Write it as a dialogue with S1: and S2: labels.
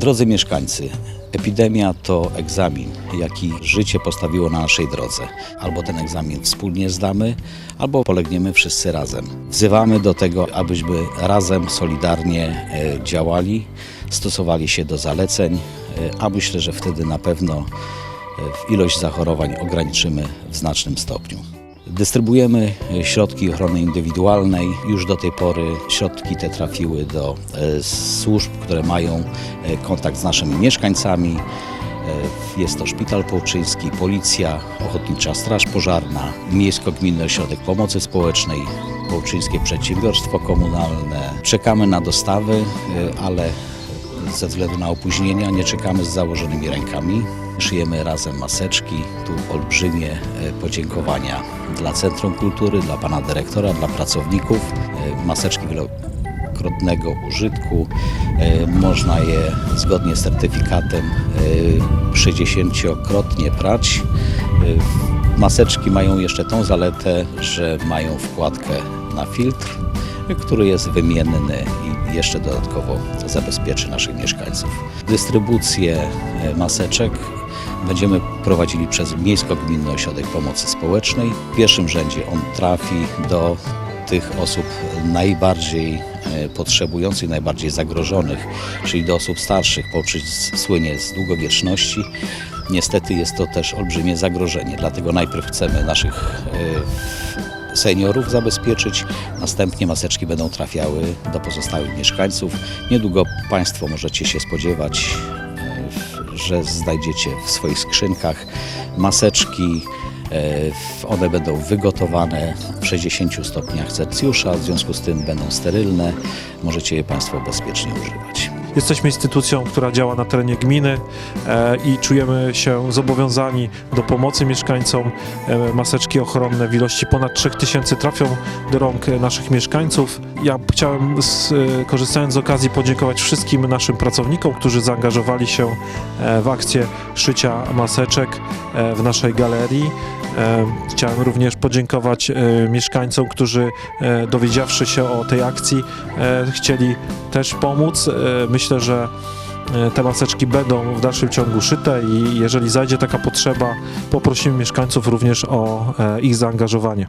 S1: Drodzy mieszkańcy, epidemia to egzamin, jaki życie postawiło na naszej drodze. Albo ten egzamin wspólnie zdamy, albo polegniemy wszyscy razem. Wzywamy do tego, abyśmy razem, solidarnie e, działali, stosowali się do zaleceń, e, a myślę, że wtedy na pewno e, ilość zachorowań ograniczymy w znacznym stopniu. Dystrybuujemy środki ochrony indywidualnej. Już do tej pory środki te trafiły do e, służb, które mają e, kontakt z naszymi mieszkańcami. E, Jest to Szpital Połczyński, Policja, Ochotnicza Straż Pożarna, Miejsko-Gminny Ośrodek Pomocy Społecznej, Połczyńskie Przedsiębiorstwo Komunalne. Czekamy na dostawy, ale ze względu na opóźnienia nie czekamy z założonymi rękami. Szyjemy razem maseczki. Tu olbrzymie e, podziękowania dla Centrum Kultury, dla pana dyrektora, dla pracowników. E, Maseczki wielokrotnego użytku. E, Można je zgodnie z certyfikatem e, 60-krotnie prać. Maseczki mają jeszcze tą zaletę, że mają wkładkę na filtr, który jest wymienny jeszcze dodatkowo zabezpieczy naszych mieszkańców. Dystrybucję e, maseczek będziemy prowadzili przez Miejsko-Gminny Ośrodek Pomocy Społecznej. W pierwszym rzędzie on trafi do tych osób najbardziej e, potrzebujących, najbardziej zagrożonych, czyli do osób starszych. Połczyć słynie z długowieczności. Niestety jest to też olbrzymie zagrożenie, dlatego najpierw chcemy naszych e, seniorów zabezpieczyć, następnie maseczki będą trafiały do pozostałych mieszkańców. Niedługo Państwo możecie się spodziewać, e, że znajdziecie w swoich skrzynkach maseczki. e, One będą wygotowane w 60 stopniach Celsjusza, w związku z tym będą sterylne. Możecie je Państwo bezpiecznie używać.
S2: Jesteśmy instytucją, która działa na terenie gminy e, i czujemy się zobowiązani do pomocy mieszkańcom. E, maseczki ochronne w ilości ponad 3000 trafią do rąk naszych mieszkańców. Ja chciałem, e, korzystając z okazji, podziękować wszystkim naszym pracownikom, którzy zaangażowali się w akcję szycia maseczek w naszej galerii. E, Chciałem również podziękować e, mieszkańcom, którzy e, dowiedziawszy się o tej akcji, chcieli też pomóc. Myślę, że te maseczki będą w dalszym ciągu szyte i jeżeli zajdzie taka potrzeba, poprosimy mieszkańców również o ich zaangażowanie.